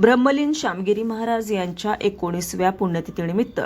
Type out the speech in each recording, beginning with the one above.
ब्रह्मलीन श्यामगिरी महाराज यांच्या एकोणीसव्या पुण्यतिथीनिमित्त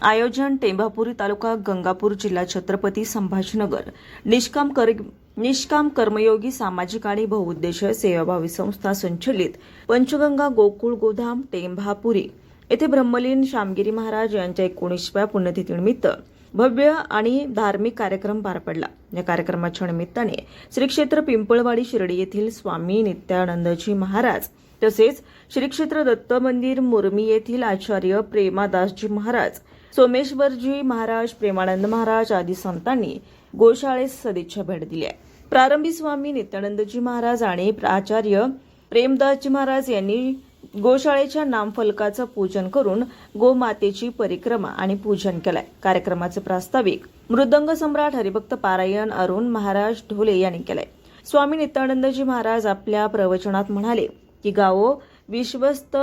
आयोजन टेंभापुरी तालुका गंगापूर जिल्हा छत्रपती संभाजीनगर. निष्काम कर निष्काम कर्मयोगी सामाजिक आणि बहुउद्देशीय सेवाभावी संस्था संचलित पंचगंगा गोकुळ गोधाम टेंभापुरी येथे ब्रह्मलीन श्यामगिरी महाराज यांच्या एकोणीसव्या पुण्यतिथीनिमित्त भव्य आणि धार्मिक कार्यक्रम पार पडला. या कार्यक्रमाच्या निमित्ताने श्री क्षेत्र पिंपळवाडी शिर्डी येथील स्वामी नित्यानंदजी महाराज तसेच श्री क्षेत्र दत्त मंदिर मुरमी येथील आचार्य प्रेमादासजी महाराज सोमेश्वरजी महाराज प्रेमानंद महाराज आदी संतांनी गोशाळेस सदिच्छा भेट दिली आहे. प्रारंभी स्वामी नित्यानंदजी महाराज आणि आचार्य प्रेमदासजी महाराज यांनी गोशाळेच्या नामफलकाचं पूजन करून गोमातेची परिक्रमा आणि पूजन केलंय. कार्यक्रमाचे प्रास्ताविक मृदंग सम्राट हरिभक्त पारायण अरुण महाराज ढोले यांनी केलंय. स्वामी नित्यानंदजी महाराज आपल्या प्रवचनात म्हणाले की गावो विश्वस्त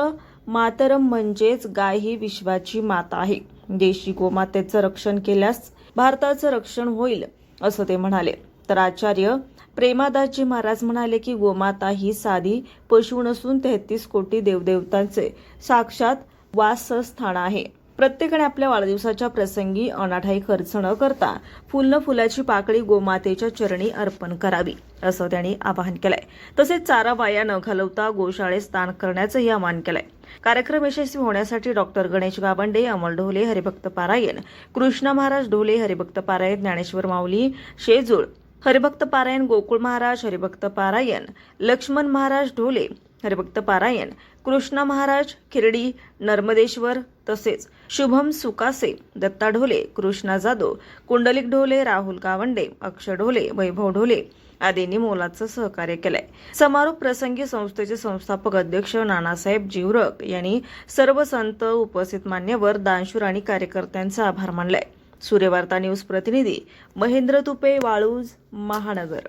मातरम म्हणजेच गाय ही विश्वाची माता आहे. देशी गोमातेचं रक्षण केल्यास भारताचं रक्षण होईल असं ते म्हणाले. तर आचार्य प्रेमादासजी महाराज म्हणाले की गोमाता ही साधी पशु नसून तेहतीस कोटी देवदेवतांचे साक्षात वासस्थान आहे. प्रत्येकाने आपल्या वाढदिवसाच्या प्रसंगी अनाठाई खर्च न करता फुलनं फुलाची पाकळी गोमातेच्या चरणी अर्पण करावी असं त्यांनी आवाहन केलंय. तसेच चारा वाया न घालवता गोशाळेत स्थान करण्याचंही आवाहन केलंय. कार्यक्रम यशस्वी होण्यासाठी डॉक्टर गणेश गावंडे अमल ढोले हरिभक्त पारायण कृष्णा महाराज ढोले हरिभक्त पारायण ज्ञानेश्वर माऊली शेजूळ हरिभक्त पारायण गोकुळ महाराज हरिभक्त पारायण लक्ष्मण महाराज ढोले हरिभक्त पारायण कृष्णा महाराज खिरडी नर्मदेश्वर तसेच शुभम सुकासे दत्ता ढोले कृष्णा जाधव कुंडलिक ढोले राहुल गावंडे अक्षय ढोले वैभव ढोले आदींनी मोलाचं सहकार्य केलंय. समारोप प्रसंगी संस्थेचे संस्थापक अध्यक्ष नानासाहेब जीवरक यांनी सर्व संत उपस्थित मान्यवर दानशूर आणि कार्यकर्त्यांचा आभार मानलाय. सूर्यवार्ता न्यूज प्रतिनिधी महेंद्र तुपे वाळूज महानगर.